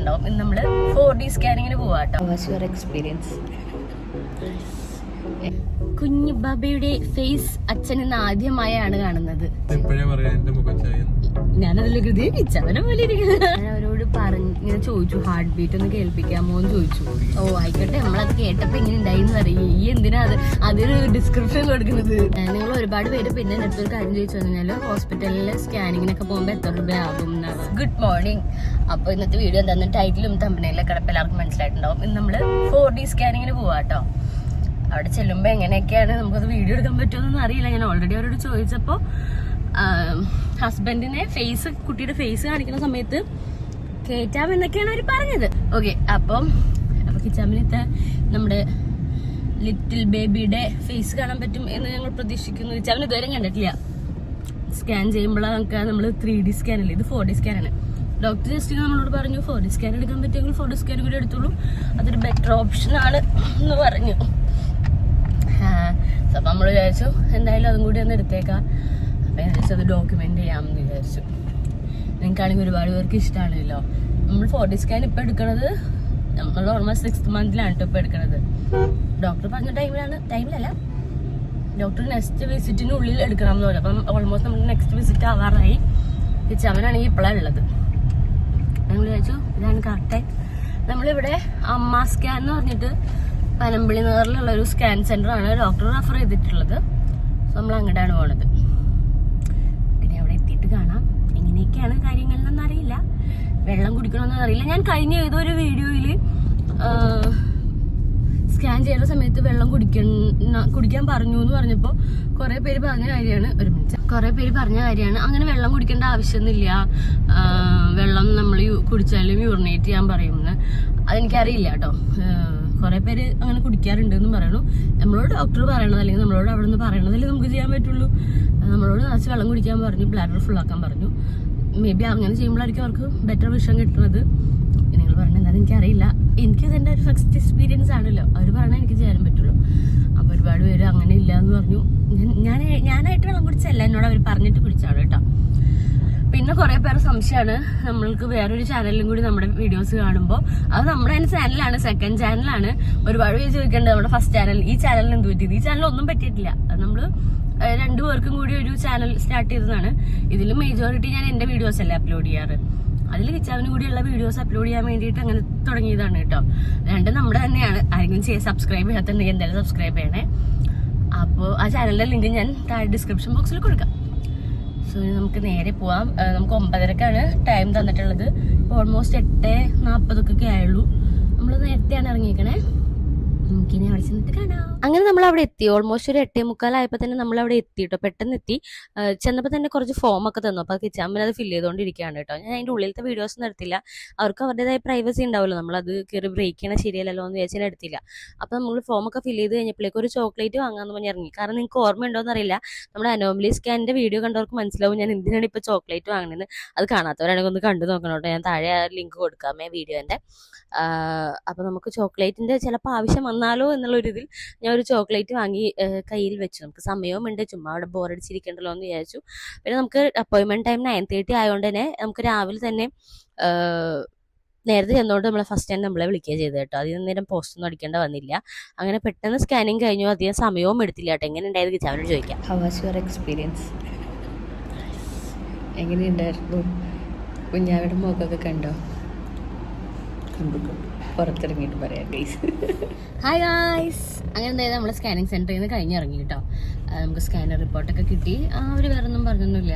ഉണ്ടാവും. ഇന്ന് നമ്മൾ ഫോർ ഡി സ്കാനിങ്ങിന് പോവാട്ടോ വാസ് യുവർ എക്സ്പീരിയൻസ് കുഞ്ഞു ബാബയുടെ ഫേസ് അച്ഛൻ ഇന്ന് ആദ്യമായാണ് കാണുന്നത്. ഞാനതിൽ ഹൃദയിച്ചവനെ പോലെ ഇരിക്കുന്നത് ഞാൻ അവരോട് പറഞ്ഞു ഇങ്ങനെ ചോദിച്ചു ഹാർട്ട് ബീറ്റ് ഒന്ന് കേൾപ്പിക്കാമോ എന്ന് ചോദിച്ചു. ഓ ആയിക്കോട്ടെ നമ്മളത് കേട്ടപ്പോ ഇങ്ങനെ ഉണ്ടായിന്ന് അറിയാം? ഈ എന്തിനാ അത്? അതൊരു ഡിസ്ക്രിപ്ഷൻ കൊടുക്കുന്നത്. നിങ്ങൾ ഒരുപാട് പേര് പിന്നെ എന്റെ അടുത്തൊരു കാര്യം ചോദിച്ചു കഴിഞ്ഞാൽ ഹോസ്പിറ്റലിൽ സ്കാനിങ്ങിനൊക്കെ പോകുമ്പോൾ എത്ര രൂപയാകും എന്നാണ്. ഗുഡ് മോർണിംഗ് അപ്പൊ ഇന്നത്തെ വീഡിയോ എന്താന്ന് ടൈറ്റിലും തമ്പനയിലെ കിടപ്പ് എല്ലാവർക്കും മനസ്സിലായിട്ടുണ്ടാവും. ഇന്ന് നമ്മൾ ഫോർ ഡി സ്കാനിങ്ങിന് പോവാട്ടോ അവിടെ ചെല്ലുമ്പോ എങ്ങനെയൊക്കെയാണ് നമുക്കത് വീഡിയോ എടുക്കാൻ പറ്റുമെന്നൊന്നും അറിയില്ല. ഞാൻ ഓൾറെഡി അവരോട് ചോദിച്ചപ്പോ ഹസ്ബൻഡിനെ ഫേസ് കുട്ടിയുടെ ഫേസ് കാണിക്കുന്ന സമയത്ത് കേറ്റാം എന്നൊക്കെയാണ് അവർ പറഞ്ഞത്. ഓക്കെ അപ്പം അപ്പൊ കിച്ചാമിനത്തെ നമ്മുടെ ലിറ്റിൽ ബേബിയുടെ ഫേസ് കാണാൻ പറ്റും എന്ന് ഞങ്ങൾ പ്രതീക്ഷിക്കുന്നു. കിച്ചാമിന് ഇതുവരെ കണ്ടിട്ടില്ല. സ്കാൻ ചെയ്യുമ്പോഴാണ് നമുക്ക് നമ്മൾ ത്രീ ഡി സ്കാൻ അല്ലേ? ഇത് ഫോർ ഡി സ്കാൻ ആണ്. ഡോക്ടർ ജസ്റ്റ് നമ്മളോട് പറഞ്ഞു ഫോർ ഡി സ്കാൻ എടുക്കാൻ പറ്റുമെങ്കിൽ ഫോർ ഡി സ്കാൻ കൂടി എടുത്തോളൂ. അതൊരു ബെറ്റർ ഓപ്ഷൻ ആണ് എന്ന് പറഞ്ഞു. അപ്പം നമ്മൾ വിചാരിച്ചു എന്തായാലും അതും കൂടി ഒന്ന് എടുത്തേക്കാം. അപ്പം വിചാരിച്ചു അത് ഡോക്യുമെന്റ് ചെയ്യാമെന്ന് വിചാരിച്ചു. നിങ്ങൾക്കാണെങ്കിൽ ഒരുപാട് പേർക്ക് ഇഷ്ടമാണല്ലോ നമ്മൾ ഫോർട്ടി സ്കാൻ ഇപ്പം എടുക്കണത് നമ്മൾ ഓൾമോസ്റ്റ് സിക്സ് മന്തിലാണ് ഇപ്പം എടുക്കണത്. ഡോക്ടർ പറഞ്ഞ ടൈമിലാണ് ടൈമിലല്ല ഡോക്ടർ നെക്സ്റ്റ് വിസിറ്റിനുള്ളിൽ എടുക്കണം എന്ന് പറഞ്ഞു. അപ്പം ഓൾമോസ്റ്റ് നമ്മൾ നെക്സ്റ്റ് വിസിറ്റ് ആവാറായി. അവനാണെങ്കിൽ ഇപ്പോഴാണ് ഉള്ളത്. ഞങ്ങൾ വിചാരിച്ചു ഇതാണ് കറക്റ്റ് നമ്മളിവിടെ അമ്മ സ്കാൻ എന്ന് പറഞ്ഞിട്ട് പനമ്പിളി നഗറിലുള്ള ഒരു സ്കാൻ സെന്റർ ആണ് ഡോക്ടർ റെഫർ ചെയ്തിട്ടുള്ളത്. സോ നമ്മൾ അങ്ങോട്ടാണ് പോണത്. പിന്നെ അവിടെ എത്തിയിട്ട് കാണാം. എങ്ങനെയൊക്കെയാണ് കാര്യങ്ങൾ അറിയില്ല. വെള്ളം കുടിക്കണമെന്ന് അറിയില്ല. ഞാൻ കഴിഞ്ഞ ഏതോ ഒരു വീഡിയോയിൽ സ്കാൻ ചെയ്യുന്ന സമയത്ത് വെള്ളം കുടിക്കണ കുടിക്കാൻ പറഞ്ഞു എന്ന് പറഞ്ഞപ്പോൾ കുറെ പേര് പറഞ്ഞ കാര്യമാണ് ഒരു മിനിറ്റ് കുറെ പേര് പറഞ്ഞ കാര്യമാണ് അങ്ങനെ വെള്ളം കുടിക്കേണ്ട ആവശ്യമൊന്നുമില്ല. വെള്ളം നമ്മൾ കുടിച്ചാലും യൂറിനേറ്റ് ചെയ്യാൻ പറയുമെന്ന്. അതെനിക്കറിയില്ല കേട്ടോ. കുറെ പേര് അങ്ങനെ കുടിക്കാറുണ്ട് എന്ന് പറയണു. നമ്മളോട് ഡോക്ടർ പറയണത് അല്ലെങ്കിൽ നമ്മളോട് അവിടെ നിന്ന് പറയണതല്ലേ നമുക്ക് ചെയ്യാൻ പറ്റുള്ളൂ. നമ്മളോട് നിറച്ച് വെള്ളം കുടിക്കാൻ പറഞ്ഞു ബ്ലാഡർ ഫുള്ളാക്കാൻ പറഞ്ഞു. മേ ബി അങ്ങനെ ചെയ്യുമ്പോഴായിരിക്കും അവർക്ക് ബെറ്റർ വിഷം കിട്ടുന്നത്. നിങ്ങൾ പറഞ്ഞ എന്താണെന്ന് എനിക്കറിയില്ല. എനിക്ക് ഇതെന്റെ ഒരു ഫസ്റ്റ് എക്സ്പീരിയൻസ് ആണല്ലോ. അവർ പറഞ്ഞാൽ എനിക്ക് ചെയ്യാൻ പറ്റുള്ളൂ. അപ്പോൾ ഒരുപാട് പേര് അങ്ങനെ ഇല്ല എന്ന് പറഞ്ഞു. ഞാൻ- ഞാനായിട്ട് വെള്ളം കുടിച്ചല്ല എന്നോട് അവർ പറഞ്ഞിട്ട് കുടിച്ചാണ് കേട്ടോ. പിന്നെ കുറെ പേര് സംശയമാണ്. നമ്മൾക്ക് വേറൊരു ചാനലിലും കൂടി നമ്മുടെ വീഡിയോസ് കാണുമ്പോൾ അത് നമ്മുടെ തന്നെ ചാനലാണ് സെക്കൻഡ് ചാനലാണ് ഒരുപാട് പേര് ചോദിക്കേണ്ടത് നമ്മുടെ ഫസ്റ്റ് ചാനൽ ഈ ചാനലിന് എന്ത് പറ്റിയത് ഈ ചാനൽ ഒന്നും പറ്റിയിട്ടില്ല. അത് നമ്മൾ രണ്ടു പേർക്കും കൂടി ഒരു ചാനൽ സ്റ്റാർട്ട് ചെയ്തതാണ്. ഇതിൽ മേജോറിറ്റി ഞാൻ എന്റെ വീഡിയോസ് അല്ലേ അപ്ലോഡ് ചെയ്യാറ്. അതിൽ കിച്ചാവിന് കൂടിയുള്ള വീഡിയോസ് അപ്ലോഡ് ചെയ്യാൻ വേണ്ടിയിട്ട് അങ്ങനെ തുടങ്ങിയതാണ് കേട്ടോ. രണ്ടും നമ്മുടെ തന്നെയാണ്. ആരെങ്കിലും ചെയ്യാൻ സബ്സ്ക്രൈബ് ചെയ്യാത്തുണ്ടെങ്കിൽ എന്തായാലും സബ്സ്ക്രൈബ് ചെയ്യണേ. അപ്പോൾ ആ ചാനലിന്റെ ലിങ്ക് ഞാൻ താഴെ ഡിസ്ക്രിപ്ഷൻ ബോക്സിൽ കൊടുക്കാം. സോ ഇനി നമുക്ക് നേരെ പോവാം. നമുക്ക് ഒമ്പതരക്കാണ് ടൈം തന്നിട്ടുള്ളത്. ഓൾമോസ്റ്റ് എട്ട് നാൽപ്പതൊക്കെ ആയുള്ളൂ. നമ്മൾ നേരത്തെയാണ് ഇറങ്ങിയേക്കണേ. അങ്ങനെ നമ്മൾ അവിടെ എത്തി. ഓൾമോസ്റ്റ് ഒരു എട്ടേ മുക്കാലായപ്പോൾ തന്നെ നമ്മൾ അവിടെ എത്തി കേട്ടോ പെട്ടെന്ന് എത്തി. ചെന്നപ്പോ തന്നെ കുറച്ച് ഫോം ഒക്കെ തന്നു. അപ്പോൾ അമ്മ അത് ഫില്ല് ചെയ്തുകൊണ്ടിരിക്കുകയാണ് കേട്ടോ ഞാൻ അതിന്റെ ഉള്ളിലത്തെ വീഡിയോസ് ഒന്നും എടുത്തില്ല. അവർക്ക് അവരുടേതായ പ്രൈവസി ഉണ്ടാവുമല്ലോ നമ്മളത് കയറി ബ്രേക്ക് ചെയ്യണ ശരിയല്ലല്ലോ എന്ന് വിചാരിച്ചാൽ എടുത്തില്ല. അപ്പോൾ നമ്മൾ ഫോം ഒക്കെ ഫില്ല് ചെയ്ത് കഴിഞ്ഞപ്പോഴേക്കും ഒരു ചോക്ലേറ്റ് വാങ്ങാമെന്ന് പറഞ്ഞ് ഇറങ്ങി. കാരണം നിങ്ങൾക്ക് ഓർമ്മയുണ്ടോ എന്നറിയില്ല. നമ്മുടെ അനോമലി സ്കാനിന്റെ വീഡിയോ കണ്ടവർക്ക് മനസ്സിലാവും ഞാൻ എന്തിനാണ് ഇപ്പോൾ ചോക്ലേറ്റ് വാങ്ങണെന്ന്. അത് കാണാത്തവരാണെങ്കിൽ ഒന്ന് കണ്ടു നോക്കണം കേട്ടോ ഞാൻ താഴെ ലിങ്ക് കൊടുക്കാമേ വീഡിയോന്റെ അപ്പോൾ നമുക്ക് ചോക്ലേറ്റിന്റെ ചിലപ്പോൾ ആവശ്യം വന്നാലോ എന്നുള്ളൊരിതിൽ ഞാൻ ഒരു ചോക്ലേറ്റ് വാങ്ങി കയ്യിൽ വെച്ചു. നമുക്ക് സമയവും ഉണ്ട് ചുമ്മാ അവിടെ ബോറടിച്ചിരിക്കണ്ടല്ലോ എന്ന് വിചാരിച്ചു. പിന്നെ നമുക്ക് അപ്പോയിൻമെന്റ് ടൈം നയൻ തേർട്ടി ആയതുകൊണ്ട് തന്നെ നമുക്ക് രാവിലെ തന്നെ നേരത്തെ ചെന്നുകൊണ്ട് നമ്മളെ ഫസ്റ്റ് ടൈം നമ്മളെ വിളിക്കുക ചെയ്തത് കേട്ടോ. അധികം നേരം പോസ്റ്റ് ഒന്നും അടിക്കേണ്ട വന്നില്ല. അങ്ങനെ പെട്ടെന്ന് സ്കാനിങ് കഴിഞ്ഞു. അധികം സമയവും എടുത്തില്ല കേട്ടോ. എങ്ങനെ ഉണ്ടായത് കിച്ചാവിനോട് ചോദിക്കാം. ഹൗ വാസ് യുവർ എക്സ്പീരിയൻസ് എങ്ങനെയുണ്ടായിരുന്നു? കുഞ്ഞാവിടെ മുഖമൊക്കെ കണ്ടോ. പുറത്തിറങ്ങിയിട്ട് പറയാം ഗൈസ് ഹായ് ഗായ്സ് അങ്ങനെ എന്തായാലും നമ്മൾ സ്കാനിങ് സെന്ററിൽ നിന്ന് കഴിഞ്ഞിറങ്ങി കേട്ടോ നമുക്ക് സ്കാനർ റിപ്പോർട്ടൊക്കെ കിട്ടി. അവർ വേറെ ഒന്നും പറഞ്ഞൊന്നുമില്ല.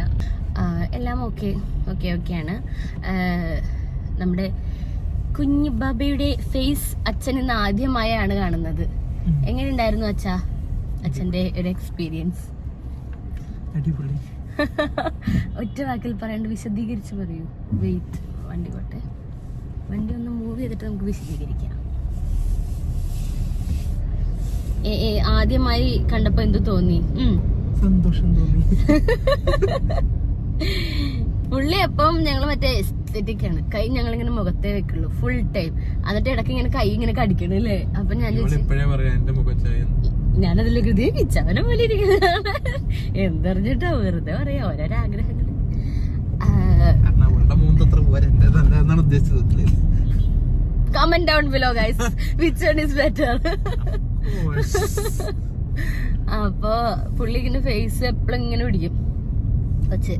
എല്ലാം ഓക്കെ ഓക്കെ ആണ്. നമ്മുടെ കുഞ്ഞു ബാബയുടെ ഫേസ് അച്ഛൻ ഇന്ന് ആദ്യമായാണ് കാണുന്നത്. എങ്ങനെയുണ്ടായിരുന്നു അച്ഛാ? അച്ഛന്റെ ഒരു എക്സ്പീരിയൻസ് അടിപൊളി. ഒറ്റ വാക്കിൽ പറയാണ്ട് വിശദീകരിച്ച് പറയൂ. വെയിറ്റ് വണ്ടി പോട്ടെ. വണ്ടി ഒന്ന് മൂവ് ചെയ്തിട്ട് നമുക്ക് വിശദീകരിക്കാം. ആദ്യമായി കണ്ടപ്പോ എന്തു തോന്നി? സന്തോഷം തോന്നി. പുള്ളി അപ്പം ഞങ്ങൾ മറ്റേ എസ്തെറ്റിക് ആണ്. കൈ ഞങ്ങൾ ഇങ്ങനെ മുഖത്തേ വെക്കുള്ളൂ. ഫുൾ ടൈം എന്നിട്ട് ഇടയ്ക്ക് ഇങ്ങനെ കൈ ഇങ്ങനെ കടിക്കണം അല്ലേ? അപ്പൊ ഞാൻ ചോദിച്ചു കൃതി ഞാനതിൽ ഹൃദയ പിച്ചവനെ പോലെ ഇരിക്കുന്നതാണ്. എന്തറിഞ്ഞിട്ടാ വെറുതെ പറയാ ഓരോരോ ആഗ്രഹങ്ങൾ. The list. Comment down below, guys, comment one below better. അപ്പൊ പുള്ളി ഇങ്ങനെ ഫേസ് എപ്പോഴും ഇങ്ങനെ പിടിക്കും. വച്ച്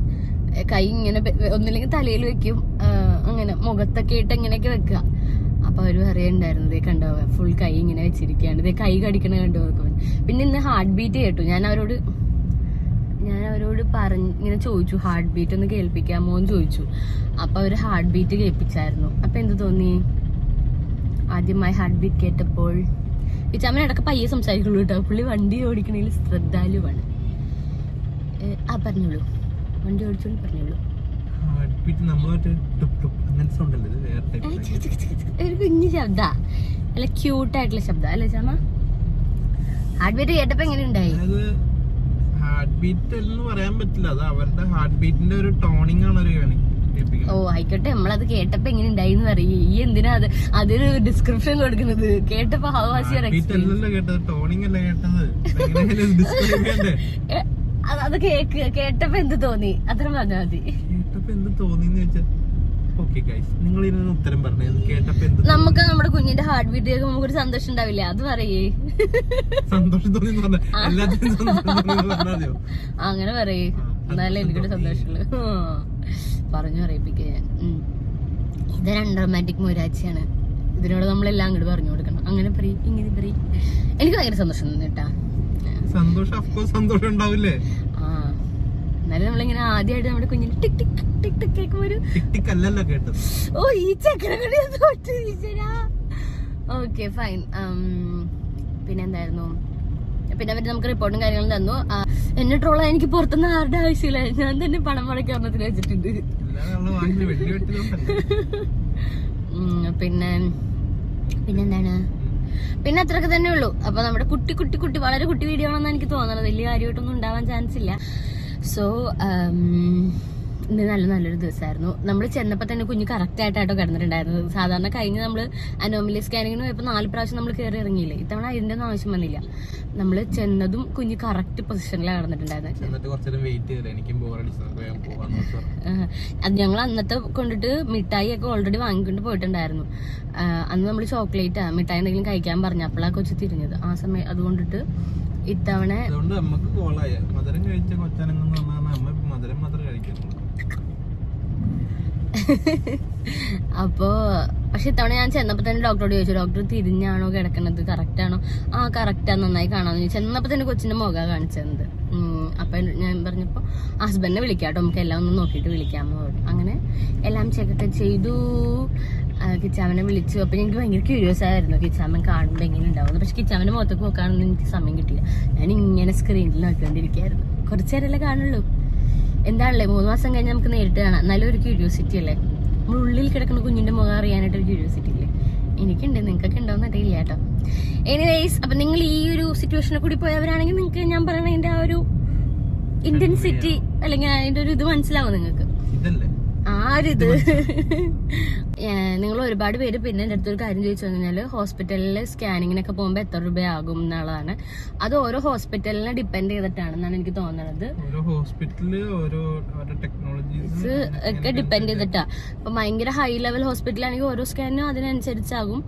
കൈ ഇങ്ങനെ ബെ- ഒന്നില്ലെങ്കിൽ തലയിൽ വെക്കും. ആ, അങ്ങനെ മുഖത്തൊക്കെ ഇട്ട് ഇങ്ങനെയൊക്കെ വെക്കുക. അപ്പൊ അവർ പറയണ്ടായിരുന്നു ഇതേ കണ്ടോ ഫുൾ കൈ ഇങ്ങനെ വെച്ചിരിക്കുകയാണ്. ഇതേ കൈ കടിക്കണ കണ്ടു? നോക്കും പിന്നെ ഇന്ന് ഹാർട്ട് ബീറ്റ് കേട്ടു. ഞാൻ അവരോട് ഞാൻ അവരോട് പറഞ്ഞ് ഇങ്ങനെ ചോദിച്ചു ഹാർട്ട് ബീറ്റ് ഒന്ന് കേൾപ്പിക്കാമോ എന്ന് ചോദിച്ചു. അപ്പൊ അവർ ഹാർട്ട് ബീറ്റ് കേൾപ്പിച്ചായിരുന്നു. അപ്പൊ എന്ത് തോന്നി? ആദ്യമായി ഹാർട്ട് ബീറ്റ് കേട്ടപ്പോൾ ഇച്ചാമ്മൻ ഇടയ്ക്ക് പയ്യെ സംസാരിക്കുള്ളൂ കേട്ടോ പുള്ളി വണ്ടി ഓടിക്കണതിൽ ശ്രദ്ധാലുവാണ്. ആ പറഞ്ഞോളൂ. വണ്ടി ഓടിച്ചോളൂ പറഞ്ഞോളൂ. ഒരു കുഞ്ഞു ശബ്ദ. അല്ല ക്യൂട്ടായിട്ടുള്ള ശബ്ദ. അല്ലേ ചാമ ഹാർട്ട് ബീറ്റ് കേട്ടപ്പോ എങ്ങനെ ഉണ്ടായി? ഹാർട്ട് ബീറ്റ് എന്ന് പറയാൻ പറ്റില്ല. അത് അവരുടെ ഹാർട്ട് ബീറ്റിന്റെ ഒരു ടോണിംഗ് ആണ് ഒരു കണി ഓ ആയിക്കോട്ടെ. നമ്മളത് കേട്ടപ്പോ എങ്ങനെ ഉണ്ടായിന്ന് അറിയേ? ഈ എന്തിനാ അത്? അതിന് ഡിസ്ക്രിപ്ഷൻ കൊടുക്കുന്നത്. കേട്ടപ്പോ ഹൗ വാസ് യുവർ എക്സ്പീരിയൻസ്? അത് കേക്ക് കേട്ടപ്പോ എന്ത് തോന്നി? അത്ര പറഞ്ഞാൽ മതി. കേട്ടപ്പോ എന്ത് തോന്നി ഓക്കെ ഗൈസ് നിങ്ങൾ ഉത്തരം കേട്ടപ്പോ എന്ത് നമുക്ക് നമ്മുടെ കുഞ്ഞിന്റെ ഹാർട്ട് ബീറ്റ് കേൾക്കുമ്പോൾ നമുക്കൊരു സന്തോഷം ഉണ്ടാവില്ല? അത് പറയേ. സന്തോഷം തോന്നി എന്ന് പറഞ്ഞ എല്ലാത്തിനും സന്തോഷം തോന്നി എന്ന് പറഞ്ഞാൽ മതിയോ? അങ്ങനെ പറയേ. എന്നാലേ എനിക്കൊരു സന്തോഷമുള്ളൂ പറഞ്ഞു പറയിപ്പിക്കുക ഞാൻ ഉം. ഇത് രണ്ടറമാറ്റിക് മൊരാച്ചിയാണ്. ഇതിനോട് നമ്മളെല്ലാം അങ്ങോട്ട് പറഞ്ഞു കൊടുക്കണം. അങ്ങനെ പറയും ഇങ്ങനെ പറയും. എനിക്ക് ഭയങ്കര സന്തോഷം തന്നെ കേട്ടാ. സന്തോഷം അഫ്കോഴ്സ് സന്തോഷം ഉണ്ടാവില്ലേ? എന്നാലും നമ്മളിങ്ങനെ ആദ്യമായിട്ട് നമ്മുടെ കുഞ്ഞിന് ടിക് ടിക് ടിക് ടിക് കേൾക്കുമ്പോൾ ഒരു ടിക് ടിക് അല്ലല്ലോ കേട്ടത്. ഓ ഈ ഓക്കെ ഫൈൻ പിന്നെ എന്തായിരുന്നു പിന്നെ അവർ നമുക്ക് റിപ്പോർട്ടും കാര്യങ്ങളും തന്നു. എന്നെ ട്രോള എനിക്ക് പുറത്തുനിന്ന് ആരുടെ ആവശ്യമില്ല. ഞാൻ തന്നെ പണം മുടക്കാൻ വെച്ചിട്ടുണ്ട്. പിന്നെ പിന്നെന്താണ്? പിന്നെ അത്രയൊക്കെ തന്നെ ഉള്ളൂ അപ്പൊ നമ്മുടെ കുട്ടി കുട്ടി കുട്ടി വളരെ കുട്ടി വീഡിയോ ആണെന്ന് എനിക്ക് തോന്നുന്നത് വലിയ കാര്യമായിട്ടൊന്നും ഉണ്ടാവാൻ ചാൻസ് ഇല്ല. സോ ഇന്ന് നല്ല നല്ലൊരു ദിവസമായിരുന്നു. നമ്മൾ ചെന്നപ്പോൾ തന്നെ കുഞ്ഞ് കറക്റ്റ് ആയിട്ടാട്ടോ കിടന്നിട്ടുണ്ടായിരുന്നത്. സാധാരണ കഴിഞ്ഞ് നമ്മൾ അനോമലി സ്കാനിങ്ങിന് പോയപ്പോൾ നാല് പ്രാവശ്യം നമ്മൾ കയറി ഇറങ്ങിയില്ലേ? ഇത്തവണ അതിന്റെ ഒന്നും ആവശ്യം വന്നില്ല. നമ്മൾ ചെന്നതും കുഞ്ഞ് കറക്റ്റ് പൊസിഷനിലാണ് കിടന്നിട്ടുണ്ടായിരുന്നത്. അത് ഞങ്ങൾ അന്നത്തെ കൊണ്ടിട്ട് മിഠായി ഒക്കെ ഓൾറെഡി വാങ്ങിക്കൊണ്ട് പോയിട്ടുണ്ടായിരുന്നു. അന്ന് നമ്മൾ ചോക്ലേറ്റ് മിഠായി എന്തെങ്കിലും കഴിക്കാൻ പറഞ്ഞു. അപ്പോഴാണ് കൊച്ചു തിരിഞ്ഞത്. ആ സമയം അതുകൊണ്ടിട്ട് ഇത്തവണ അതുകൊണ്ട് നമുക്ക് കോളായ. മധുരം കഴിച്ച അമ്മ മധുരം കഴിക്കുന്നുള്ളൂ. അപ്പോ പക്ഷെ ഇത്തവണ ഞാൻ ചെന്നപ്പോ തന്നെ ഡോക്ടറോട് ചോദിച്ചു ഡോക്ടർ തിരിഞ്ഞാണോ കിടക്കണത്? കറക്റ്റ് ആണോ ആ കറക്റ്റാ. നന്നായി കാണാന്ന് ചോദിച്ചു. ചെന്നപ്പോ തന്നെ കൊച്ചിന്റെ മുഖ കാണിച്ചത്. അപ്പൊ ഞാൻ പറഞ്ഞപ്പോ ഹസ്ബൻഡിനെ വിളിക്കാട്ടോ. നമുക്ക് എല്ലാം ഒന്ന് നോക്കിയിട്ട് വിളിക്കാമോ? അങ്ങനെ എല്ലാം ചെക്കൊക്കെ ചെയ്തു. കിച്ചാമനെ വിളിച്ചു. അപ്പൊ എനിക്ക് ഭയങ്കര ക്യൂരിയസ് ആയിരുന്നു കിച്ചാമൻ കാണുമ്പോൾ എങ്ങനെ ഉണ്ടാവുന്നു പക്ഷെ കിച്ചാമന്റെ മുഖത്തേക്ക് നോക്കാനൊന്നും എനിക്ക് സമയം കിട്ടിയില്ല. ഞാൻ ഇങ്ങനെ സ്ക്രീനിൽ നോക്കിക്കൊണ്ടിരിക്കുകയായിരുന്നു. കുറച്ചു നേരമല്ലേ കാണുള്ളൂ. എന്താണല്ലേ? മൂന്ന് മാസം കഴിഞ്ഞ് നമുക്ക് നേരിട്ട് കാണാം. നല്ല ഒരു ക്യൂരിയോസിറ്റി അല്ലേ? നമ്മൾ ഉള്ളിൽ കിടക്കുന്ന കുഞ്ഞിന്റെ മുഖം അറിയാനായിട്ട് ഒരു ക്യൂരിയോസിറ്റി ഇല്ലേ? എനിക്കുണ്ട്. നിങ്ങൾക്കൊക്കെ ഉണ്ടോന്ന് അറിയില്ല കേട്ടോ. എനിവേസ് അപ്പൊ നിങ്ങൾ ഈ ഒരു സിറ്റുവേഷനെ കൂടി പോയവരാണെങ്കിൽ നിങ്ങൾക്ക് ഞാൻ പറയുന്നതിന്റെ ആ ഒരു ഇന്റൻസിറ്റി അല്ലെങ്കിൽ അതിന്റെ ഒരു ഇത് മനസ്സിലാവും നിങ്ങൾക്ക്. ഇതല്ലേ? ആരിത്? നിങ്ങൾ ഒരുപാട് പേര് പിന്നെ എന്റെ അടുത്തൊരു കാര്യം ചോദിച്ചു കഴിഞ്ഞാൽ ഹോസ്പിറ്റലിൽ സ്കാനിങ്ങിനൊക്കെ പോകുമ്പോൾ എത്ര രൂപയാകും എന്നുള്ളതാണ്. അത് ഓരോ ഹോസ്പിറ്റലിനെ ഡിപ്പെൻഡ് ചെയ്തിട്ടാണെന്നാണ് എനിക്ക് തോന്നുന്നത് ടെക്നോളജീസ് ഒക്കെ ഡിപ്പെൻഡ് ചെയ്തിട്ടാ. ഇപ്പൊ ഭയങ്കര ഹൈ ലെവൽ ഹോസ്പിറ്റൽ ആണെങ്കിൽ ഓരോ സ്കാനും അതിനനുസരിച്ചാകും.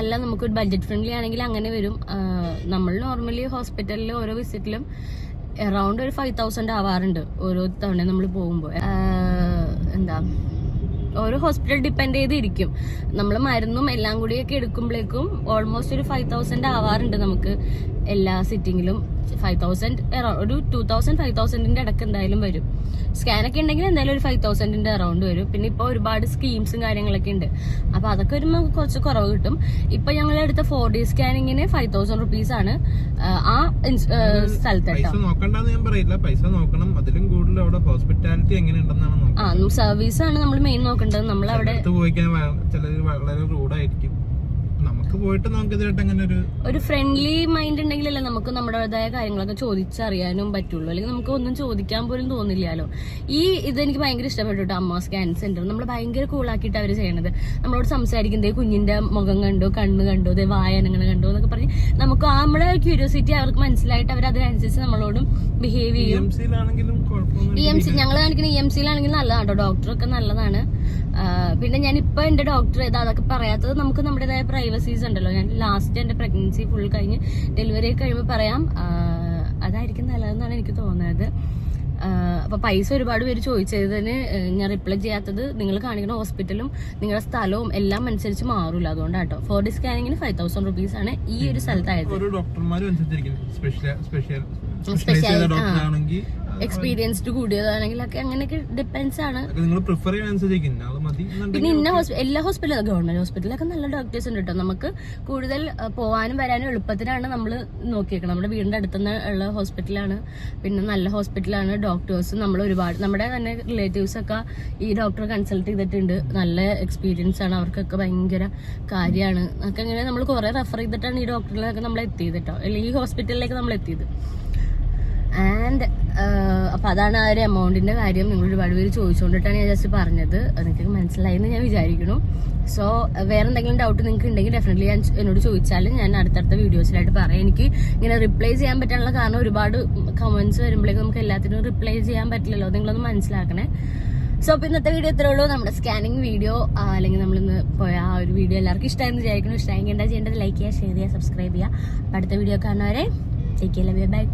അല്ല നമുക്ക് ഒരു ബഡ്ജറ്റ് ഫ്രണ്ട്ലി ആണെങ്കിൽ അങ്ങനെ വരും. നമ്മൾ നോർമലി ഹോസ്പിറ്റലിൽ ഓരോ വിസിറ്റിലും എറൗണ്ട് ഒരു ഫൈവ് തൗസൻഡ് ആവാറുണ്ട് ഓരോ തവണ നമ്മൾ പോകുമ്പോൾ. എന്താ ഓരോ ഹോസ്പിറ്റൽ ഡിപ്പെൻഡ് ചെയ്തിരിക്കും. നമ്മൾ മരുന്നും എല്ലാം കൂടിയൊക്കെ എടുക്കുമ്പോഴേക്കും ഓൾമോസ്റ്റ് ഒരു ഫൈവ് തൗസൻഡ് ആവാറുണ്ട് നമുക്ക് എല്ലാ സിറ്റിങ്ങിലും ഫൈവ് തൗസൻഡ് ഒരു ടു തൗസൻഡ് ഫൈവ് തൗസൻഡിന്റെ ഇടയ്ക്ക് എന്തായാലും വരും. സ്കാനൊക്കെ ഉണ്ടെങ്കിൽ എന്തായാലും ഒരു ഫൈവ് തൗസൻഡിന്റെ അറൗണ്ട് വരും. പിന്നെ ഇപ്പോൾ ഒരുപാട് സ്കീംസും കാര്യങ്ങളൊക്കെ ഉണ്ട്. അപ്പൊ അതൊക്കെ വരുമ്പോൾ കുറച്ച് കുറവ് കിട്ടും. ഇപ്പൊ ഞങ്ങൾ എടുത്ത ഫോർ ഡി സ്കാനിങ്ങിന് ഫൈവ് തൗസൻഡ് റുപ്പീസ് ആണ് ആ, ആ ആ, സ്ഥലത്ത് പൈസ കേട്ടോ. നോക്കണ്ടെന്ന് ഞാൻ പറയില്ല. പൈസ നോക്കണം. അതിലും കൂടുതൽ അവിടെ ഹോസ്പിറ്റാലിറ്റി എങ്ങനെ ഉണ്ടെന്നാണ് നോക്കുന്നത് ആ സർവീസ് ആണ് നമ്മൾ മെയിൻ നോക്കേണ്ടത്. നമ്മൾ അവിടെ അടുത്ത് പോയി കഴിഞ്ഞാൽ ചിലർ വളരെ റൂഡായിരിക്കും നമുക്ക് പോയിട്ട് നമുക്ക് ഇതായിട്ട് അങ്ങനെ ഒരു ഒരു ഫ്രണ്ട്ലി മൈൻഡ് ഉണ്ടെങ്കിലല്ലേ നമുക്ക് നമ്മുടേതായ കാര്യങ്ങളൊക്കെ ചോദിച്ചറിയാനും പറ്റുള്ളൂ. അല്ലെങ്കിൽ നമുക്ക് ഒന്നും ചോദിക്കാൻ പോലും തോന്നില്ലല്ലോ. ഈ ഇത് എനിക്ക് ഭയങ്കര ഇഷ്ടപ്പെട്ടു കേട്ടോ അമ്മ സ്കാൻ സെന്റർ നമ്മൾ ഭയങ്കര കൂളാക്കിയിട്ട് അവർ ചെയ്യണത്. നമ്മളോട് സംസാരിക്കുന്നത് കുഞ്ഞിന്റെ മുഖം കണ്ടോ കണ്ണ് കണ്ടോ ദേ വായനങ്ങൾ കണ്ടോ എന്നൊക്കെ പറഞ്ഞ് നമുക്ക് നമ്മുടെ ക്യൂരിയോസിറ്റി അവർക്ക് മനസ്സിലായിട്ട് അവർ അതിനനുസരിച്ച് നമ്മളോടും ബിഹേവ് ചെയ്യും. ഇ എം സി ഞങ്ങൾ കാണിക്കുന്ന ഇ എം സിയിലാണെങ്കിൽ നല്ലതാണ് കേട്ടോ ഡോക്ടറൊക്കെ നല്ലതാണ്. പിന്നെ ഞാൻ ഇപ്പൊ എന്റെ ഡോക്ടർ ഏതാ അതൊക്കെ പറയാത്തത് നമുക്ക് നമ്മുടേതായ പ്രൈവസീസ് ഉണ്ടല്ലോ. ഞാൻ ലാസ്റ്റ് എന്റെ പ്രഗ്നൻസി ഫുൾ കഴിഞ്ഞ് ഡെലിവറി കഴിയുമ്പോൾ പറയാം അതായിരിക്കും നല്ലതെന്നാണ് എനിക്ക് തോന്നുന്നത്. അപ്പൊ പൈസ ഒരുപാട് പേര് ചോദിച്ചതിന് ഞാൻ റിപ്ലൈ ചെയ്യാത്തത് നിങ്ങൾ കാണിക്കുന്ന ഹോസ്പിറ്റലും നിങ്ങളുടെ സ്ഥലവും എല്ലാം അനുസരിച്ച് മാറൂല. അതുകൊണ്ടാട്ടോ. ഫോർ ഡി സ്കാനിങ്ങിന് ഫൈവ് തൗസൻഡ് റുപ്പീസ് ആണ് ഈ ഒരു സ്ഥലത്തായത്. എക്സ്പീരിയൻസ്ഡ് കൂടിയതാണെങ്കിലൊക്കെ അങ്ങനെയൊക്കെ ഡിപ്പെൻസ് ആണ്. പിന്നെ ഇന്ന ഹോസ്പിറ്റൽ എല്ലാ ഹോസ്പിറ്റലും ഗവൺമെന്റ് ഹോസ്പിറ്റലൊക്കെ നല്ല ഡോക്ടേഴ്സ് ഉണ്ട് കേട്ടോ നമുക്ക് കൂടുതൽ പോവാനും വരാനും എളുപ്പത്തിനാണ് നമ്മൾ നോക്കിയേക്കണം നമ്മുടെ വീടിന്റെ അടുത്തുനിന്ന് ഉള്ള ഹോസ്പിറ്റലാണ് പിന്നെ നല്ല ഹോസ്പിറ്റലാണ് ഡോക്ടേഴ്സ് നമ്മൾ ഒരുപാട് നമ്മുടെ തന്നെ റിലേറ്റീവ്സ് ഒക്കെ ഈ ഡോക്ടറെ കൺസൾട്ട് ചെയ്തിട്ടുണ്ട്. നല്ല എക്സ്പീരിയൻസ് ആണ്. അവർക്കൊക്കെ ഭയങ്കര കാര്യമാണ്. ഒക്കെ ഇങ്ങനെ നമ്മൾ കുറെ റെഫർ ചെയ്തിട്ടാണ് ഈ ഡോക്ടറിലൊക്കെ നമ്മൾ എത്തിയത് കേട്ടോ അല്ലെങ്കിൽ ഈ ഹോസ്പിറ്റലിലേക്ക് നമ്മൾ എത്തിയത്. ആൻഡ് അപ്പൊ അതാണ് ആ ഒരു എമൗണ്ടിന്റെ കാര്യം. നിങ്ങൾ ഒരുപാട് പേര് ചോദിച്ചുകൊണ്ടിട്ടാണ് ഞാൻ ജസ്റ്റ് പറഞ്ഞത്. നിങ്ങൾക്ക് മനസ്സിലായി എന്ന് ഞാൻ വിചാരിക്കുന്നു. സോ വേറെ എന്തെങ്കിലും ഡൗട്ട് നിങ്ങൾക്ക് ഉണ്ടെങ്കിൽ ഡെഫിനറ്റ്ലി ഞാൻ എന്നോട് ചോദിച്ചാലും ഞാൻ അടുത്തടുത്ത വീഡിയോസിലായിട്ട് പറയാം. എനിക്ക് ഇങ്ങനെ റിപ്ലൈ ചെയ്യാൻ പറ്റാനുള്ള കാരണം ഒരുപാട് കമന്റ്സ് വരുമ്പോഴേക്കും നമുക്ക് എല്ലാത്തിനും റിപ്ലൈ ചെയ്യാൻ പറ്റില്ലല്ലോ. നിങ്ങളൊന്ന് മനസ്സിലാക്കണേ. സോ അപ്പൊ ഇന്നത്തെ വീഡിയോ ഇത്രേ ഉള്ളൂ. നമ്മുടെ സ്കാനിങ് വീഡിയോ അല്ലെങ്കിൽ നമ്മൾ ഇന്ന് പോയ ആ ഒരു വീഡിയോ എല്ലാവർക്കും ഇഷ്ടമായെന്ന് വിചാരിക്കുന്നു. ഇഷ്ടമായെങ്കിൽ എന്താ ചെയ്യേണ്ടത്? ലൈക്ക് ചെയ്യുക ഷെയർ ചെയ്യുക സബ്സ്ക്രൈബ് ചെയ്യുക. അടുത്ത വീഡിയോ കാണുന്നവരെ ടേക്ക് കെയർ ബൈ